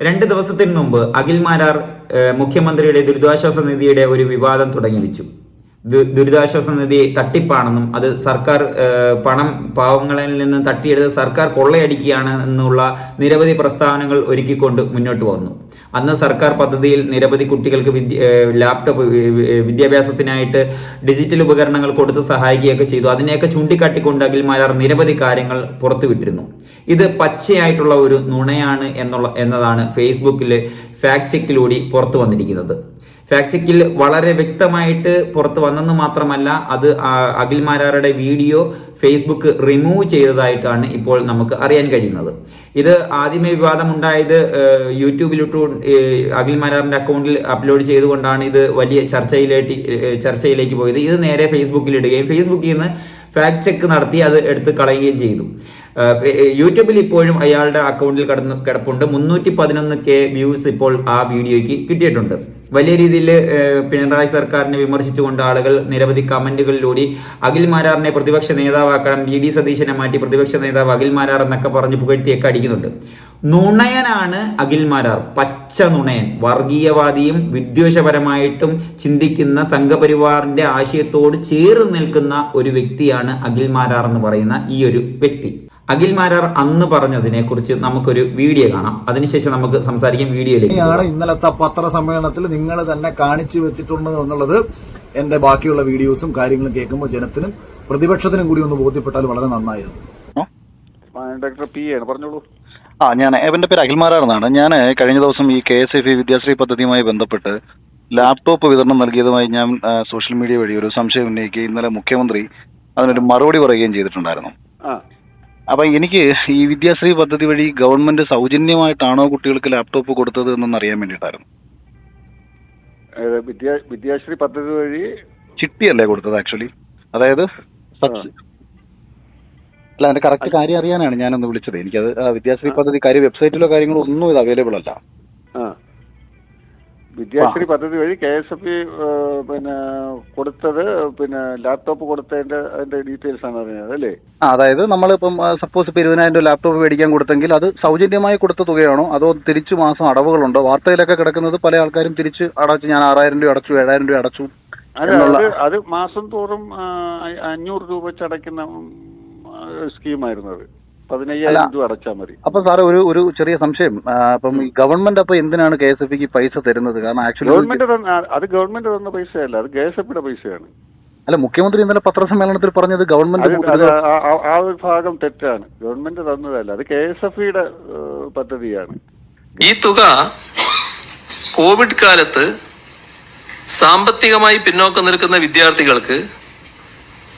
രണ്ട് ദിവസത്തിന് മുമ്പ് അഖിൽ മാരാർ മുഖ്യമന്ത്രിയുടെ ദുരിതാശ്വാസ നിധിയുടെ ഒരു വിവാദം തുടങ്ങി വെച്ചു. ദുരിതാശ്വാസ നിധി തട്ടിപ്പാണെന്നും അത് സർക്കാർ പണം പാവങ്ങളിൽ നിന്ന് തട്ടിയെടുത്ത് സർക്കാർ കൊള്ളയടിക്കുകയാണ് എന്നുള്ള നിരവധി പ്രസ്താവനകൾ ഒരുക്കിക്കൊണ്ട് മുന്നോട്ട് വന്നു. അന്ന് സർക്കാർ പദ്ധതിയിൽ നിരവധി കുട്ടികൾക്ക് വിദ്യ ലാപ്ടോപ്പ് വിദ്യാഭ്യാസത്തിനായിട്ട് ഡിജിറ്റൽ ഉപകരണങ്ങൾ കൊടുത്ത് സഹായിക്കുകയൊക്കെ ചെയ്തു. അതിനെയൊക്കെ ചൂണ്ടിക്കാട്ടിക്കൊണ്ട് അഖിൽ മാരാർ നിരവധി കാര്യങ്ങൾ പുറത്തുവിട്ടിരുന്നു. ഇത് പച്ചയായിട്ടുള്ള ഒരു നുണയാണ് എന്നുള്ള എന്നതാണ് ഫേസ്ബുക്കിലെ ഫാക്ട് ചെക്കിലൂടെ പുറത്തു വന്നിരിക്കുന്നത് ഫാക്ട് വളരെ വ്യക്തമായിട്ട് പുറത്ത് വന്നെന്ന് മാത്രമല്ല അത് അഖിൽമാരാരുടെ അഖിൽ മാരാരുടെ വീഡിയോ ഫേസ്ബുക്ക് റിമൂവ് ചെയ്തതായിട്ടാണ് ഇപ്പോൾ നമുക്ക് അറിയാൻ കഴിയുന്നത്. ഇത് ആദ്യമേ വിവാദം ഉണ്ടായത് ഏഹ്, യൂട്യൂബിലിട്ടു ഏഹ്, അഖിൽ മാരാറിന്റെ അക്കൗണ്ടിൽ അപ്ലോഡ് ചെയ്തുകൊണ്ടാണ് ഇത് വലിയ ചർച്ചയിലേക്ക് ചർച്ചയിലേക്ക് പോയത്. ഇത് നേരെ ഫേസ്ബുക്കിൽ ഇടുകയും ഫേസ്ബുക്കിൽ നിന്ന് ഫാക്ട് ചെക്ക് നടത്തി അത് എടുത്ത് കളയുകയും ചെയ്തു. യൂട്യൂബിൽ ഇപ്പോഴും അയാളുടെ അക്കൗണ്ടിൽ കിടന്ന് കിടപ്പുണ്ട്. മുന്നൂറ്റി പതിനൊന്ന് കെ വ്യൂസ് ഇപ്പോൾ ആ വീഡിയോയ്ക്ക് കിട്ടിയിട്ടുണ്ട്. വലിയ രീതിയിൽ പിണറായി സർക്കാരിനെ വിമർശിച്ചുകൊണ്ട് ആളുകൾ നിരവധി കമന്റുകളിലൂടെ അഖിൽ മാരാറിനെ പ്രതിപക്ഷ നേതാവാക്കണം വി ഡി സതീശനെ മാറ്റി പ്രതിപക്ഷ നേതാവ് അഖിൽ മാരാർ എന്നൊക്കെ പറഞ്ഞ് പുകഴ്ത്തിയൊക്കെ അടിക്കുന്നുണ്ട്. നുണയനാണ് അഖിൽ മാരാർ. പച്ച നുണയൻ. വർഗീയവാദിയും വിദ്വേഷപരമായിട്ടും ചിന്തിക്കുന്ന സംഘപരിവാറിന്റെ ആശയത്തോട് ചേർന്ന് നിൽക്കുന്ന ഒരു വ്യക്തിയാണ് അഖിൽ മാരാർ എന്ന് പറയുന്ന ഈ ഒരു വ്യക്തി. അഖിൽ മാരാർ അന്ന് പറഞ്ഞതിനെ കുറിച്ച് നമുക്കൊരു വീഡിയോ കാണാം. അതിനുശേഷം നമുക്ക് സംസാരിക്കാം വീഡിയോയിലേക്ക് ഇന്നലത്തെ പത്രസമ്മേളനത്തിൽ നിങ്ങൾ തന്നെ കാണിച്ചു വെച്ചിട്ടുണ്ട് എന്നുള്ളത് എന്റെ ബാക്കിയുള്ള വീഡിയോസും കാര്യങ്ങളും കേൾക്കുമ്പോൾ ജനത്തിനും പ്രതിപക്ഷത്തിനും കൂടി ഒന്ന് ബോധ്യപ്പെട്ടാൽ വളരെ നന്നായിരുന്നു. ആ, ഡോക്ടർ പി ആണ്. പറഞ്ഞോളൂ. ആ ഞാൻ എന്റെ പേര് അഖിൽമാരാർ എന്നാണ്. ഞാൻ കഴിഞ്ഞ ദിവസം ഈ കെ എസ് എഫ് വിദ്യാശ്രീ പദ്ധതിയുമായി ബന്ധപ്പെട്ട് ലാപ്ടോപ്പ് വിതരണം നൽകിയതുമായി ഞാൻ സോഷ്യൽ മീഡിയ വഴി ഒരു സംശയം ഉന്നയിക്കുകയും ഇന്നലെ മുഖ്യമന്ത്രി അതിനൊരു മറുപടി പറയുകയും ചെയ്തിട്ടുണ്ടായിരുന്നു. ആ. അപ്പൊ എനിക്ക് ഈ വിദ്യാശ്രീ പദ്ധതി വഴി ഗവൺമെന്റ് സൗജന്യമായിട്ടാണോ കുട്ടികൾക്ക് ലാപ്ടോപ്പ് കൊടുത്തത് എന്നൊന്ന് അറിയാൻ വേണ്ടിയിട്ടായിരുന്നു. ഏത് വിദ്യാ വിദ്യാശ്രീ പദ്ധതി വഴി? ചിട്ടിയല്ലേ കൊടുത്തത് ആക്ച്വലി അതായത് സബ്സി- അല്ല അതിന്റെ കറക്റ്റ് കാര്യം അറിയാനാണ് ഞാനൊന്ന് വിളിച്ചത്. എനിക്കത് ആ, വിദ്യാശ്രീ പദ്ധതി കാര്യം വെബ്സൈറ്റിലോ കാര്യങ്ങളോ ഒന്നും ഇത് അവൈലബിൾ അല്ല. വിദ്യാശ്രീ പദ്ധതി വഴി കെ എസ് എഫ് പിന്നെ കൊടുത്തത് പിന്നെ ലാപ്ടോപ്പ് കൊടുത്തതിന്റെ അതിന്റെ ഡീറ്റെയിൽസ് ആണ് അറിഞ്ഞത് അല്ലേ? അതായത് നമ്മളിപ്പം സപ്പോസ് ഇപ്പൊ ഇരുപതിനായിരം രൂപ ലാപ്ടോപ്പ് മേടിക്കാൻ കൊടുത്തെങ്കിൽ അത് സൗജന്യമായി കൊടുത്ത തുകയാണോ? അതോ തിരിച്ചു മാസം അടവുകളുണ്ടോ? വാർത്തയിലൊക്കെ കിടക്കുന്നത് പല ആൾക്കാരും തിരിച്ച് അടച്ചു ഞാൻ ആറായിരം രൂപ അടച്ചു ഏഴായിരം രൂപ അടച്ചു അത് അത് മാസം തോറും അഞ്ഞൂറ് രൂപ വെച്ച് അടയ്ക്കുന്ന സ്കീമായിരുന്നു അത്. പതിനയ്യായിരം രൂപ അടച്ചാൽ മതി. അപ്പൊ സാർ ഒരു ഒരു ചെറിയ സംശയം. അപ്പം ഈ ഗവൺമെന്റ് അപ്പൊ എന്തിനാണ് കെ എസ് എഫ് ഇക്ക് പൈസ തരുന്നത്? കാരണം ആക്ച്വലി ഗവൺമെന്റ് തന്ന അത് ഗവൺമെന്റ് തന്ന പൈസയല്ല അത് കെ എസ് എഫിയുടെ പൈസയാണ്. അല്ല മുഖ്യമന്ത്രി ഇന്നലെ പത്രസമ്മേളനത്തിൽ പറഞ്ഞത് ഗവൺമെന്റ് ആ- ഒരു ഭാഗം തെറ്റാണ്. ഗവൺമെന്റ് തന്നതല്ല അത് കെ എസ് എഫ് ഇയുടെ പദ്ധതിയാണ്. ഈ തുക കോവിഡ് കാലത്ത് സാമ്പത്തികമായി പിന്നോക്കം നിൽക്കുന്ന വിദ്യാർത്ഥികൾക്ക്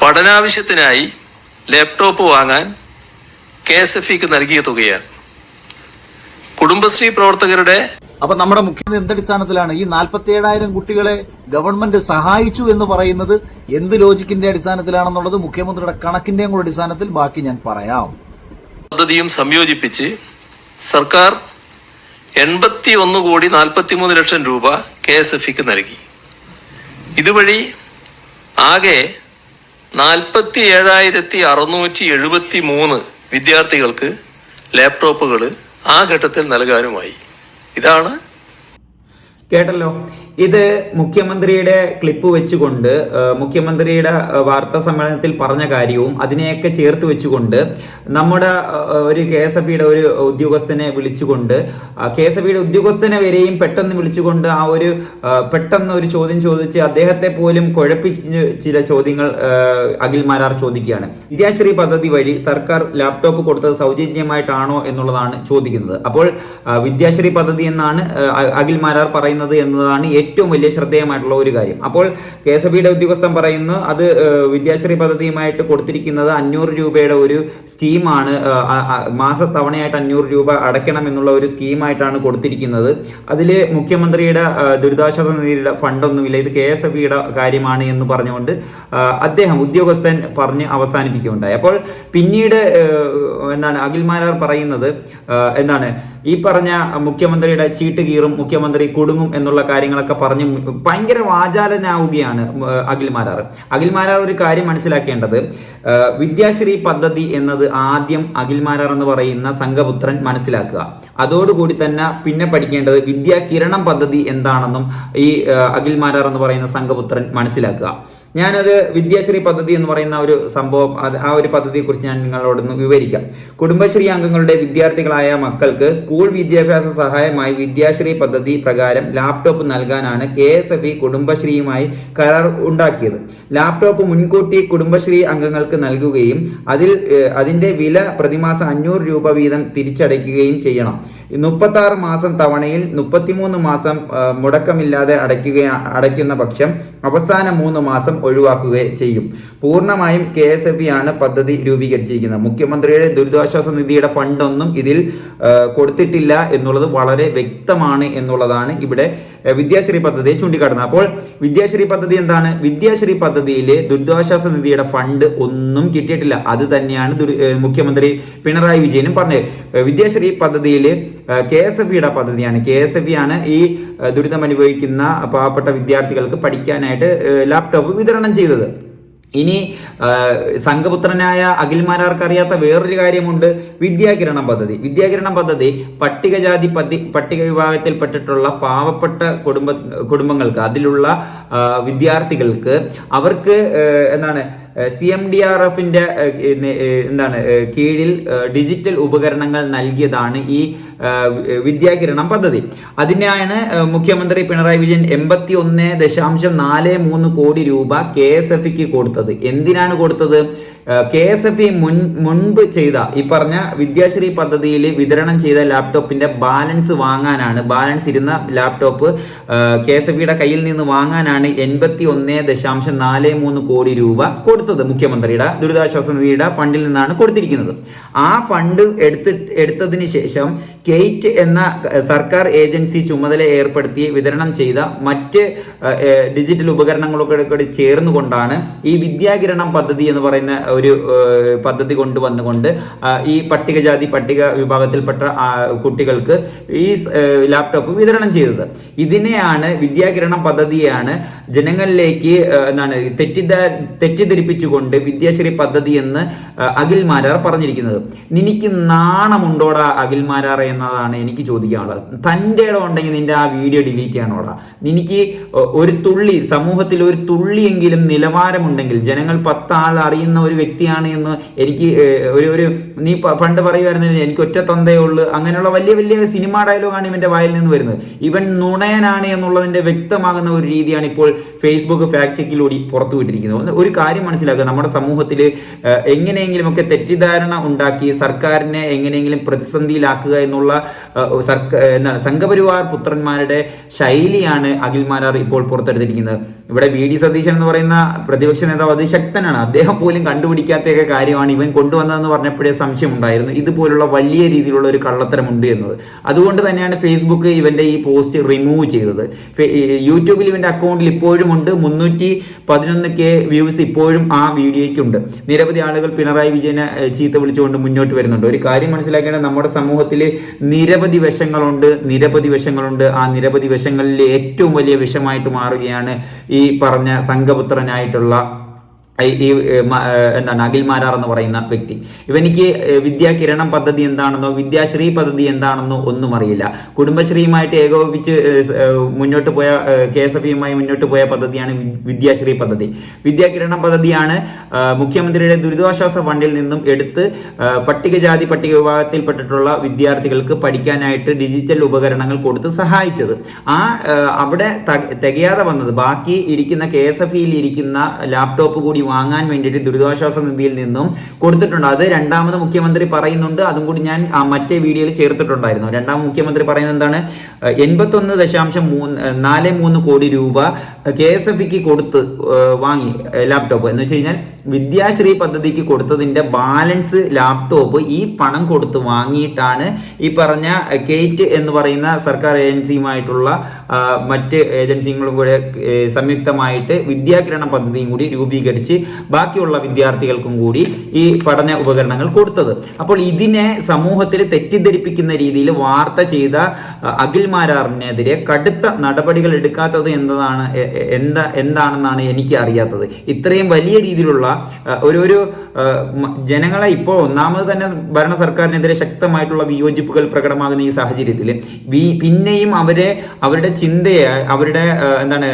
പഠനാവശ്യത്തിനായി ലാപ്ടോപ്പ് വാങ്ങാൻ കെ എസ് എഫ് ഇക്ക് നൽകിയ തുകയാണ്. കുടുംബശ്രീ പ്രവർത്തകരുടെ അപ്പൊ നമ്മുടെ മുഖ്യമന്ത്രി എന്തടിസ്ഥാനത്തിലാണ് ഈ നാൽപ്പത്തി ഏഴായിരം കുട്ടികളെ ഗവൺമെന്റ് സഹായിച്ചു എന്ന് പറയുന്നത് എന്ത് ലോജിക്കിന്റെ അടിസ്ഥാനത്തിലാണെന്നുള്ളത് മുഖ്യമന്ത്രിയുടെ കണക്കിന്റെയും കൂടെ അടിസ്ഥാനത്തിൽ ബാക്കി ഞാൻ പറയാം. പദ്ധതിയും സംയോജിപ്പിച്ച് സർക്കാർ എൺപത്തി ഒന്ന് കോടി നാൽപ്പത്തി മൂന്ന് ലക്ഷം രൂപ കെ എസ് എഫ് ഇക്ക് നൽകി. ഇതുവഴി ആകെ നാൽപ്പത്തി ഏഴായിരത്തി അറുന്നൂറ്റി എഴുപത്തി മൂന്ന് വിദ്യാർത്ഥികൾക്ക് ലാപ്ടോപ്പുകൾ ആ ഘട്ടത്തിൽ നൽകാനുമായി. ഇതാണ് കേട്ടല്ലോ. ഇത് മുഖ്യമന്ത്രിയുടെ ക്ലിപ്പ് വെച്ചുകൊണ്ട് മുഖ്യമന്ത്രിയുടെ വാർത്താ സമ്മേളനത്തിൽ പറഞ്ഞ കാര്യവും അതിനെയൊക്കെ ചേർത്ത് വെച്ചുകൊണ്ട് നമ്മുടെ ഒരു കെ എസ് എഫ് ഇയുടെ ഒരു ഉദ്യോഗസ്ഥനെ വിളിച്ചുകൊണ്ട് കെ എസ് എഫ് ഇയുടെ ഉദ്യോഗസ്ഥനെ വരെയും പെട്ടെന്ന് വിളിച്ചുകൊണ്ട് ആ ഒരു പെട്ടെന്ന് ഒരു ചോദ്യം ചോദിച്ച് അദ്ദേഹത്തെ പോലും കുഴപ്പിച്ച് ചില ചോദ്യങ്ങൾ അഖിൽ മാരാർ ചോദിക്കുകയാണ്. വിദ്യാശ്രീ പദ്ധതി വഴി സർക്കാർ ലാപ്ടോപ്പ് കൊടുത്തത് സൗജന്യമായിട്ടാണോ എന്നുള്ളതാണ് ചോദിക്കുന്നത്. അപ്പോൾ വിദ്യാശ്രീ പദ്ധതി എന്നാണ് അഖിൽ മാരാർ പറയുന്നത് എന്നതാണ് ഏറ്റവും വലിയ ശ്രദ്ധേയമായിട്ടുള്ള ഒരു കാര്യം. അപ്പോൾ കെ എസ് എഫ് ഉദ്യോഗസ്ഥൻ പറയുന്നു അത് വിദ്യാശ്രീ പദ്ധതിയുമായിട്ട് കൊടുത്തിരിക്കുന്നത് അഞ്ഞൂറ് രൂപയുടെ ഒരു സ്കീമാണ് മാസത്തവണയായിട്ട് അഞ്ഞൂറ് രൂപ അടയ്ക്കണം എന്നുള്ള ഒരു സ്കീമായിട്ടാണ് കൊടുത്തിരിക്കുന്നത്. അതിൽ മുഖ്യമന്ത്രിയുടെ ദുരിതാശ്വാസ നിധിയുടെ ഫണ്ടൊന്നുമില്ല. ഇത് കെ എസ് എഫ് കാര്യമാണ് എന്ന് പറഞ്ഞുകൊണ്ട് അദ്ദേഹം ഉദ്യോഗസ്ഥൻ പറഞ്ഞ് അവസാനിപ്പിക്കുകയുണ്ടായി. അപ്പോൾ പിന്നീട് എന്താണ് അഖിൽ മാരാർ പറയുന്നത് എന്താണ് ഈ പറഞ്ഞ മുഖ്യമന്ത്രിയുടെ ചീട്ട് കീറും മുഖ്യമന്ത്രി കുടുങ്ങും എന്നുള്ള കാര്യങ്ങളൊക്കെ പറഞ്ഞ് ഭയങ്കര വാചാലനാവുകയാണ് അഖിൽ മാരാർ. അഖിൽ മാരാർ ഒരു കാര്യം മനസ്സിലാക്കേണ്ടത് വിദ്യാശ്രീ പദ്ധതി എന്നത് ആദ്യം അഖിൽ മാരാർ എന്ന് പറയുന്ന സംഘപുത്രൻ മനസ്സിലാക്കുക. അതോടുകൂടി തന്നെ പിന്നെ പഠിക്കേണ്ടത് വിദ്യാ കിരണം പദ്ധതി എന്താണെന്നും ഈ അഖിൽ മാരാർ എന്ന് പറയുന്ന സംഘപുത്രൻ മനസ്സിലാക്കുക. ഞാനത് വിദ്യാശ്രീ പദ്ധതി എന്ന് പറയുന്ന ഒരു സംഭവം ആ ഒരു പദ്ധതിയെക്കുറിച്ച് ഞാൻ നിങ്ങളോടൊന്ന് വിവരിക്കാം. കുടുംബശ്രീ അംഗങ്ങളുടെ വിദ്യാർത്ഥികളായ മക്കൾക്ക് സ്കൂൾ വിദ്യാഭ്യാസ സഹായമായി വിദ്യാശ്രീ പദ്ധതി പ്രകാരം ലാപ്ടോപ്പ് നൽകാനാണ് കെ എസ് എഫ് ഇ കുടുംബശ്രീയുമായി കരാർ ഉണ്ടാക്കിയത്. ലാപ്ടോപ്പ് മുൻകൂട്ടി കുടുംബശ്രീ അംഗങ്ങൾക്ക് നൽകുകയും അതിൽ അതിന്റെ വില പ്രതിമാസം അഞ്ഞൂറ് രൂപ വീതം തിരിച്ചടയ്ക്കുകയും ചെയ്യണം. മുപ്പത്തി ആറ് മാസം തവണയിൽ മുപ്പത്തിമൂന്ന് മാസം മുടക്കമില്ലാതെ അടയ്ക്കുക അടയ്ക്കുന്ന പക്ഷം അവസാന മൂന്ന് മാസം ഒഴിവാക്കുക ചെയ്യും. പൂർണമായും കെ എസ് എഫ് ആണ് പദ്ധതി രൂപീകരിച്ചിരിക്കുന്നത്. മുഖ്യമന്ത്രിയുടെ ദുരിതാശ്വാസ നിധിയുടെ ഫണ്ടൊന്നും ഇതിൽ ആ, കൊടുത്തിട്ടില്ല എന്നുള്ളത് വളരെ വ്യക്തമാണ് എന്നുള്ളതാണ് ഇവിടെ വിദ്യാശ്രീ പദ്ധതിയെ ചൂണ്ടിക്കാട്ടുന്നത്. അപ്പോൾ വിദ്യാശ്രീ പദ്ധതി എന്താണ്? വിദ്യാശ്രീ പദ്ധതിയിലെ ദുരിതാശ്വാസ നിധിയുടെ ഫണ്ട് ഒന്നും കിട്ടിയിട്ടില്ല. അത് തന്നെയാണ് മുഖ്യമന്ത്രി പിണറായി വിജയനും പറഞ്ഞത്. വിദ്യാശ്രീ പദ്ധതിയിൽ കെ എസ് എഫ് ഇയുടെ പദ്ധതിയാണ്. കെ എസ് എഫ് ആണ് ഈ ദുരിതം അനുഭവിക്കുന്ന പാവപ്പെട്ട വിദ്യാർത്ഥികൾക്ക് പഠിക്കാനായിട്ട് ലാപ്ടോപ്പ് വിതരണം ചെയ്തത്. ഇനി സംഘപുത്രനായ അഖിൽമാരാർക്ക് അറിയാത്ത വേറൊരു കാര്യമുണ്ട്. വിദ്യാകിരണം പദ്ധതി. വിദ്യാകിരണം പദ്ധതി പട്ടികജാതി പദ്ധതി പട്ടിക വിഭാഗത്തിൽപ്പെട്ടിട്ടുള്ള പാവപ്പെട്ട കുടുംബ കുടുംബങ്ങൾക്ക് അതിലുള്ള വിദ്യാർത്ഥികൾക്ക് അവർക്ക് എന്താണ് സി എം ഡി ആർ എഫിന്റെ എന്താണ് കീഴിൽ ഡിജിറ്റൽ ഉപകരണങ്ങൾ നൽകിയതാണ് ഈ വിദ്യാകിരണം പദ്ധതി. അതിനാണ് മുഖ്യമന്ത്രി പിണറായി വിജയൻ എൺപത്തി ഒന്ന് ദശാംശം നാല് മൂന്ന് കോടി രൂപ കെ എസ് എഫ് കൊടുത്തത്. എന്തിനാണ് കൊടുത്തത്? കെ എസ് എഫ് ഇ മുൻ മുൻപ് ചെയ്ത ഈ പറഞ്ഞ വിദ്യാശ്രീ പദ്ധതിയിൽ വിതരണം ചെയ്ത ലാപ്ടോപ്പിന്റെ ബാലൻസ് വാങ്ങാനാണ് ബാലൻസ് ഇരുന്ന ലാപ്ടോപ്പ് കെ എസ് എഫ് ഇയുടെ കയ്യിൽ നിന്ന് വാങ്ങാനാണ് എൺപത്തി ഒന്ന് ദശാംശം നാല് മൂന്ന് കോടി രൂപ കൊടുത്തത് മുഖ്യമന്ത്രിയുടെ ദുരിതാശ്വാസ നിധിയുടെ ഫണ്ടിൽ നിന്നാണ് കൊടുത്തിരിക്കുന്നത്. ആ ഫണ്ട് എടുത്ത് എടുത്തതിന് ശേഷം കെയ്റ്റ് എന്ന സർക്കാർ ഏജൻസി ചുമതല ഏർപ്പെടുത്തി വിതരണം ചെയ്ത മറ്റ് ഡിജിറ്റൽ ഉപകരണങ്ങളൊക്കെ ചേർന്നുകൊണ്ടാണ് ഈ വിദ്യാകിരണം പദ്ധതി എന്ന് പറയുന്ന ഒരു പദ്ധതി കൊണ്ടുവന്നുകൊണ്ട് ഈ പട്ടികജാതി പട്ടിക വിഭാഗത്തിൽപ്പെട്ട കുട്ടികൾക്ക് ഈ ലാപ്ടോപ്പ് വിതരണം ചെയ്തത്. ഇതിനെയാണ് വിദ്യാകിരണം പദ്ധതിയാണ് ജനങ്ങളിലേക്ക് എന്താണ് തെറ്റിദ്ധാ തെറ്റിദ്ധരിപ്പിച്ചുകൊണ്ട് വിദ്യാശ്രീ പദ്ധതി എന്ന് അഖിൽ മാരാർ പറഞ്ഞിരിക്കുന്നത്. നിനക്ക് നാണമുണ്ടോടാ അഖിൽ മാരാർ എന്നതാണ് എനിക്ക് ചോദിക്കാനുള്ളത്. തന്റെ ഉണ്ടെങ്കിൽ നിന്റെ ആ വീഡിയോ ഡിലീറ്റ് ചെയ്യണോടാ നിനക്ക് ഒരു തുള്ളി സമൂഹത്തിൽ ഒരു തുള്ളിയെങ്കിലും നിലവാരമുണ്ടെങ്കിൽ ജനങ്ങൾ പത്താൾ അറിയുന്ന ഒരു വ്യക്തിയാണ് എന്ന് എനിക്ക് ഒരു ഒരു നീ പണ്ട് പറയുമായിരുന്നില്ല എനിക്ക് ഒറ്റ തന്തയേ ഉള്ളൂ. അങ്ങനെയുള്ള വലിയ വലിയ സിനിമ ഡയലോഗാണ് ഇവന്റെ വായിൽ നിന്ന് വരുന്നത്. ഇവൻ നുണയനാണ് എന്നുള്ളതിന്റെ വ്യക്തമാകുന്ന ഒരു രീതിയാണ് ഇപ്പോൾ ഫേസ്ബുക്ക് ഫാക്ട് ചെക്കിലൂടെ പുറത്തു വിട്ടിരിക്കുന്നത്. ഒരു കാര്യം മനസ്സിലാക്കുക. നമ്മുടെ സമൂഹത്തിൽ എങ്ങനെയെങ്കിലും ഒക്കെ തെറ്റിദ്ധാരണ ഉണ്ടാക്കി സർക്കാരിനെ എങ്ങനെയെങ്കിലും പ്രതിസന്ധിയിലാക്കുക എന്നുള്ള എന്താണ് സംഘപരിവാർ പുത്രന്മാരുടെ ശൈലിയാണ് അഖിൽമാരാർ ഇപ്പോൾ പുറത്തെടുത്തിരിക്കുന്നത്. ഇവിടെ വി ഡി സതീശൻ എന്ന് പറയുന്ന പ്രതിപക്ഷ നേതാവ് അതിശക്തനാണ്. അദ്ദേഹം പോലും കണ്ടുപിടിക്കാത്തൊക്കെ കാര്യമാണ് ഇവൻ കൊണ്ടുവന്നതെന്ന് പറഞ്ഞപ്പോഴേ സംശയം ഉണ്ടായിരുന്നു ഇതുപോലുള്ള വലിയ രീതിയിലുള്ള ഒരു കള്ളത്തരമുണ്ട് എന്നത്. അതുകൊണ്ട് തന്നെയാണ് ഫേസ്ബുക്ക് ഇവന്റെ ഈ പോസ്റ്റ് റിമൂവ് ചെയ്തത്. യൂട്യൂബിൽ ഇവന്റെ അക്കൗണ്ടിൽ ഇപ്പോഴും ഉണ്ട്. മുന്നൂറ്റി പതിനൊന്ന് കെ വ്യൂസ് ഇപ്പോഴും ആ വീഡിയോയ്ക്കുണ്ട്. നിരവധി ആളുകൾ പിണറായി വിജയനെ ചീത്ത വിളിച്ചുകൊണ്ട് മുന്നോട്ട് വരുന്നുണ്ട്. ഒരു കാര്യം മനസ്സിലാക്കേണ്ടത് നമ്മുടെ സമൂഹത്തിൽ നിരവധി വശങ്ങളുണ്ട്. നിരവധി വശങ്ങളുണ്ട്. ആ നിരവധി വശങ്ങളിലെ ഏറ്റവും വലിയ വിഷമായിട്ട് മാറുകയാണ് ഈ പറഞ്ഞ സംഘപുത്രനായിട്ടുള്ള ഈ- എന്താണ് അഖിൽ മാരാർ എന്ന് പറയുന്ന വ്യക്തി. ഇവനിക്ക് വിദ്യാ വിദ്യാകിരണം പദ്ധതി എന്താണെന്നോ വിദ്യാശ്രീ പദ്ധതി എന്താണെന്നോ ഒന്നും അറിയില്ല. കുടുംബശ്രീയുമായിട്ട് ഏകോപിപ്പിച്ച് മുന്നോട്ട് പോയ കെ എസ് എഫ് ഇയുമായി മുന്നോട്ട് പോയ പദ്ധതിയാണ് വിദ്യാശ്രീ പദ്ധതി. വിദ്യാകിരണം പദ്ധതിയാണ് മുഖ്യമന്ത്രിയുടെ ദുരിതാശ്വാസ ഫണ്ടിൽ നിന്നും എടുത്ത് പട്ടികജാതി പട്ടിക വിഭാഗത്തിൽപ്പെട്ടിട്ടുള്ള വിദ്യാർത്ഥികൾക്ക് പഠിക്കാനായിട്ട് ഡിജിറ്റൽ ഉപകരണങ്ങൾ കൊടുത്ത് സഹായിച്ചത്. ആ അവിടെ തികയാതെ വന്നത് ബാക്കി ഇരിക്കുന്ന കെ എസ് എഫ് ഇരിക്കുന്ന ലാപ്ടോപ്പ് കൂടി വാങ്ങാൻ വേണ്ടിയിട്ട് ദുരിതാശ്വാസ നിധിയിൽ നിന്നും കൊടുത്തിട്ടുണ്ട്. അത് രണ്ടാമത് മുഖ്യമന്ത്രി പറയുന്നുണ്ട്. അതും കൂടി ഞാൻ മറ്റേ വീഡിയോയിൽ ചേർത്തിട്ടുണ്ടായിരുന്നു. രണ്ടാം മുഖ്യമന്ത്രി പറയുന്നത് എന്താണ്? എൺപത്തൊന്ന് ദശാംശം മൂന്ന് നാല് മൂന്ന് കോടി രൂപ കെ എസ് എഫ് ഇക്ക് കൊടുത്ത് വാങ്ങി ലാപ്ടോപ്പ്. എന്ന് വെച്ച് കഴിഞ്ഞാൽ വിദ്യാശ്രീ പദ്ധതിക്ക് കൊടുത്തതിന്റെ ബാലൻസ് ലാപ്ടോപ്പ് ഈ പണം കൊടുത്ത് വാങ്ങിയിട്ടാണ് ഈ പറഞ്ഞ കേറ്റ് എന്ന് പറയുന്ന സർക്കാർ ഏജൻസിയുമായിട്ടുള്ള മറ്റ് ഏജൻസികളും കൂടെ സംയുക്തമായിട്ട് വിദ്യാകിരണ പദ്ധതിയും കൂടി രൂപീകരിച്ച് ബാക്കിയുള്ള വിദ്യാർത്ഥികൾക്കും കൂടി ഈ പഠന ഉപകരണങ്ങൾ കൊടുത്തത്. അപ്പോൾ ഇതിനെ സമൂഹത്തിൽ തെറ്റിദ്ധരിപ്പിക്കുന്ന രീതിയിൽ വാർത്ത ചെയ്ത അഖിൽ മാരാറിനെതിരെ കടുത്ത നടപടികൾ എടുക്കാത്തത് എന്നതാണ് എന്താ എന്താണെന്നാണ് എനിക്ക് അറിയാത്തത്. ഇത്രയും വലിയ രീതിയിലുള്ള ഒരു ഒരു ജനങ്ങളെ ഇപ്പോൾ ഒന്നാമത് തന്നെ ഭരണ സർക്കാരിനെതിരെ ശക്തമായിട്ടുള്ള വിയോജിപ്പുകൾ പ്രകടമാകുന്ന ഈ സാഹചര്യത്തിൽ പിന്നെയും അവരെ അവരുടെ ചിന്തയെ അവരുടെ എന്താണ്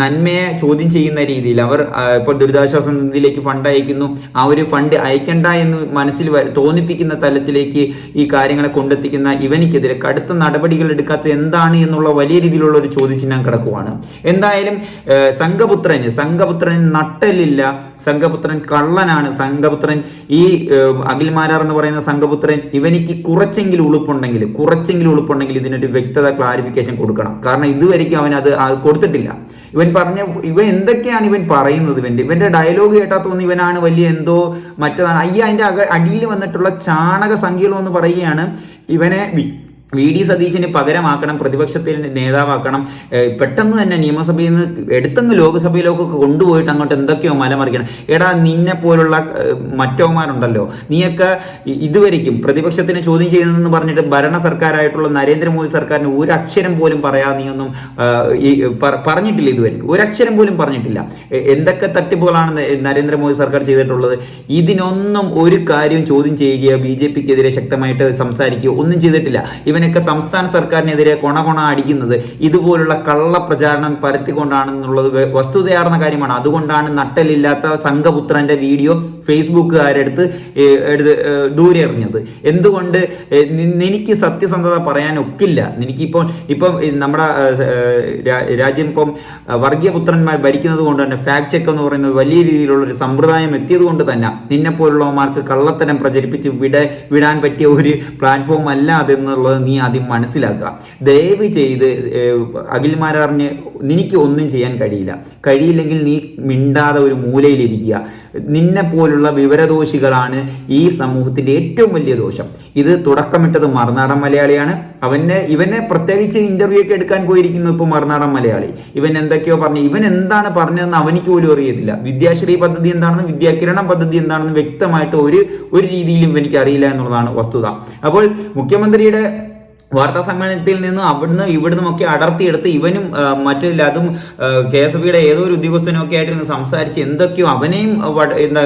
നന്മയെ ചോദ്യം ചെയ്യുന്ന രീതിയിൽ അവർ ഇപ്പോൾ ദുരിതാശ്വാസ നിധിയിലേക്ക് ഫണ്ട് അയക്കുന്നു. ആ ഒരു ഫണ്ട് അയക്കണ്ട എന്ന് മനസ്സിൽ തോന്നിപ്പിക്കുന്ന തലത്തിലേക്ക് ഈ കാര്യങ്ങളെ കൊണ്ടെത്തിക്കുന്ന ഇവനിക്കെതിരെ കടുത്ത നടപടികൾ എടുക്കാത്ത എന്താണ് എന്നുള്ള വലിയ രീതിയിലുള്ള ഒരു ചോദ്യചിഹ്നം കിടക്കുവാണ്. എന്തായാലും സംഘപുത്രന് സംഘപുത്രൻ നട്ടലില്ല. സംഘപുത്രൻ കള്ളനാണ്. സംഘപുത്രൻ ഈ അഖിൽമാരാർ എന്ന് പറയുന്ന സംഘപുത്രൻ ഇവനിക്ക് കുറച്ചെങ്കിലും ഉളുപ്പുണ്ടെങ്കിൽ കുറച്ചെങ്കിലും ഉളുപ്പുണ്ടെങ്കിൽ ഇതിനൊരു വ്യക്തത ക്ലാരിഫിക്കേഷൻ കൊടുക്കണം. കാരണം ഇതുവരെയ്ക്കും അവൻ അത് കൊടുത്തിട്ടില്ല. ഇവൻ പറഞ്ഞ ഇവൻ എന്തൊക്കെയാണ് ഇവൻ പറയുന്നത് ഇവന്റെ? ഇവന്റെ ഡയലോഗ് തോന്നുന്നു ഇവനാണ് വലിയ എന്തോ മറ്റതാണ്. അയ്യ അതിന്റെ അടിയിൽ വന്നിട്ടുള്ള ചാണക സംഖ്യകളെന്ന് പറയുകയാണ്. ഇവനെ വി- ഡി സതീശന് പകരമാക്കണം പ്രതിപക്ഷത്തിൽ നേതാവാക്കണം പെട്ടെന്ന് തന്നെ നിയമസഭയിൽ നിന്ന് എടുത്തങ്ങ് ലോക്സഭയിലേക്കൊക്കെ കൊണ്ടുപോയിട്ട് അങ്ങോട്ട് എന്തൊക്കെയോ മലമറിക്കണം. എടാ നിന്നെ പോലുള്ള മറ്റോമാരുണ്ടല്ലോ നീയൊക്കെ ഇതുവരെയ്ക്കും പ്രതിപക്ഷത്തിനെ ചോദ്യം ചെയ്യുന്നതെന്ന് പറഞ്ഞിട്ട് ഭരണ സർക്കാരായിട്ടുള്ള നരേന്ദ്രമോദി സർക്കാരിന് ഒരു അക്ഷരം പോലും പറയാ നീയൊന്നും പറഞ്ഞിട്ടില്ല ഇതുവരെയ്ക്കും ഒരു അക്ഷരം പോലും പറഞ്ഞിട്ടില്ല. എന്തൊക്കെ തട്ടിപ്പുകളാണ് നരേന്ദ്രമോദി സർക്കാർ ചെയ്തിട്ടുള്ളത്? ഇതിനൊന്നും ഒരു കാര്യം ചോദ്യം ചെയ്യുകയോ ബി ജെ പിക്കെതിരെ ശക്തമായിട്ട് സംസാരിക്കുകയോ ഒന്നും ചെയ്തിട്ടില്ല. ഇവനൊക്കെ സംസ്ഥാന സർക്കാരിനെതിരെ കൊണ കൊണ അടിക്കുന്നത് ഇതുപോലുള്ള കള്ള പ്രചാരണം പരത്തിക്കൊണ്ടാണെന്നുള്ളത് വസ്തുതയാർന്ന കാര്യമാണ്. അതുകൊണ്ടാണ് നട്ടലില്ലാത്ത സംഘപുത്രന്റെ വീഡിയോ ഫേസ്ബുക്കുകാരെടുത്ത് എടുത്ത് ദൂരെ എറിഞ്ഞത് എന്തുകൊണ്ട് എനിക്ക് സത്യസന്ധത പറയാൻ ഒക്കില്ല എനിക്കിപ്പോൾ ഇപ്പം നമ്മുടെ രാജ്യം ഇപ്പം വർഗീയപുത്രന്മാർ വർഗീയ പുത്രന്മാർ ഭരിക്കുന്നത് കൊണ്ട് തന്നെ ഫാക്ട് ചെക്ക് എന്ന് പറയുന്നത് വലിയ രീതിയിലുള്ള ഒരു സമ്പ്രദായം എത്തിയത് കൊണ്ട് തന്നെ നിന്നെ പോലുള്ളവന്മാർക്ക് കള്ളത്തരം പ്രചരിപ്പിച്ച് വിട വിടാൻ പറ്റിയ ഒരു പ്ലാറ്റ്ഫോം അല്ല അതെന്നുള്ളത് നീ ആദ്യം മനസ്സിലാക്കുക. ദയവ് ചെയ്ത് അഖിൽമാരാറിന് അഖിൽ നിനക്ക് ഒന്നും ചെയ്യാൻ കഴിയില്ല. കഴിയില്ലെങ്കിൽ നീ മിണ്ടാതെ ഒരു മൂലയിലിരിക്കുക. നിന്നെ പോലുള്ള വിവരദോഷികളാണ് ഈ സമൂഹത്തിന്റെ ഏറ്റവും വലിയ ദോഷം. ഇത് തുടക്കമിട്ടത് മറുനാടൻ മലയാളിയാണ്. അവനെ ഇവനെ പ്രത്യേകിച്ച് ഇന്റർവ്യൂ ഒക്കെ എടുക്കാൻ പോയിരിക്കുന്നു ഇപ്പോൾ മറുനാടൻ മലയാളി. ഇവൻ എന്തൊക്കെയോ പറഞ്ഞു ഇവൻ എന്താണ് പറഞ്ഞതെന്ന് അവനിക്ക് പോലും അറിയത്തില്ല. വിദ്യാശ്രീ പദ്ധതി എന്താണെന്ന് വിദ്യാകിരണം പദ്ധതി എന്താണെന്ന് വ്യക്തമായിട്ട് ഒരു ഒരു രീതിയിലും എനിക്ക് അറിയില്ല എന്നുള്ളതാണ് വസ്തുത. അപ്പോൾ മുഖ്യമന്ത്രിയുടെ വാർത്താ സമ്മേളനത്തിൽ നിന്നും അവിടുന്ന് ഇവിടുന്നും ഒക്കെ അടർത്തിയെടുത്ത് ഇവനും മറ്റില്ല അതും കെ എസ് എഫ് ഏതോ ഒരു ഉദ്യോഗസ്ഥനും ഒക്കെ ആയിട്ട് ഇരുന്ന് സംസാരിച്ച് എന്തൊക്കെയോ അവനെയും എന്താ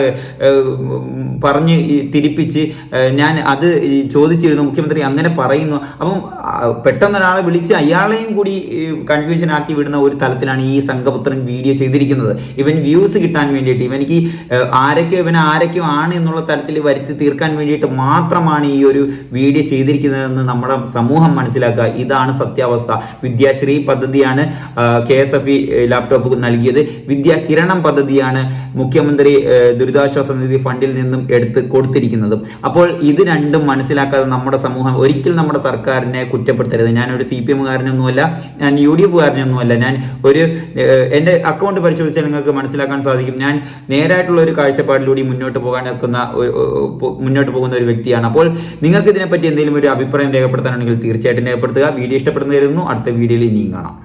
പറഞ്ഞ് തിരിപ്പിച്ച് ഞാൻ അത് ചോദിച്ചിരുന്നു മുഖ്യമന്ത്രി അങ്ങനെ പറയുന്നു. അപ്പം ആ, പെട്ടെന്ന് ഒരാളെ വിളിച്ച് അയാളെയും കൂടി കൺഫ്യൂഷൻ ആക്കി വിടുന്ന ഒരു തലത്തിലാണ് ഈ സംഘപുത്രൻ വീഡിയോ ചെയ്തിരിക്കുന്നത്. ഇവൻ വ്യൂസ് കിട്ടാൻ വേണ്ടിയിട്ട് ഇവനിക്ക് ആരൊക്കെയോ ഇവൻ ആരൊക്കെയോ ആണ് എന്നുള്ള തരത്തിൽ വരുത്തി തീർക്കാൻ വേണ്ടിയിട്ട് മാത്രമാണ് ഈ ഒരു വീഡിയോ ചെയ്തിരിക്കുന്നതെന്ന് നമ്മുടെ സമൂഹം മനസ്സിലാക്കുക. ഇതാണ് സത്യാവസ്ഥ. വിദ്യാശ്രീ പദ്ധതിയാണ് K S F E laptop നൽകിയത്. വിദ്യാ കിരണം പദ്ധതിയാണ് മുഖ്യമന്ത്രി ദുരിതാശ്വാസ നിധി ഫണ്ടിൽ നിന്നും എടുത്ത് കൊടുത്തിരിക്കുന്നത്. അപ്പോൾ ഇത് രണ്ടും മനസ്സിലാക്കാതെ നമ്മുടെ സമൂഹം ഒരിക്കലും നമ്മുടെ സർക്കാരിനെ കുറ്റപ്പെടുത്തരുത്. ഞാനൊരു സി പി എമ്മുകാരനൊന്നുമല്ല ഞാൻ യു ഡി എഫുകാരനൊന്നുമല്ല. ഞാൻ ഒരു എന്റെ അക്കൗണ്ട് പരിശോധിച്ചാൽ നിങ്ങൾക്ക് മനസ്സിലാക്കാൻ സാധിക്കും. ഞാൻ നേരായിട്ടുള്ള ഒരു കാഴ്ചപ്പാടിലൂടെ മുന്നോട്ട് പോകാൻ നിൽക്കുന്ന മുന്നോട്ട് പോകുന്ന ഒരു വ്യക്തിയാണ്. അപ്പോൾ നിങ്ങൾക്ക് ഇതിനെപ്പറ്റി എന്തെങ്കിലും ഒരു അഭിപ്രായം രേഖപ്പെടുത്താനുണ്ടെങ്കിൽ തീർച്ചയായിട്ടും രേഖപ്പെടുത്തുക. വീഡിയോ ഇഷ്ടപ്പെടുന്നതായിരുന്നു അടുത്ത വീഡിയോയിൽ ഇനിയും കാണാം.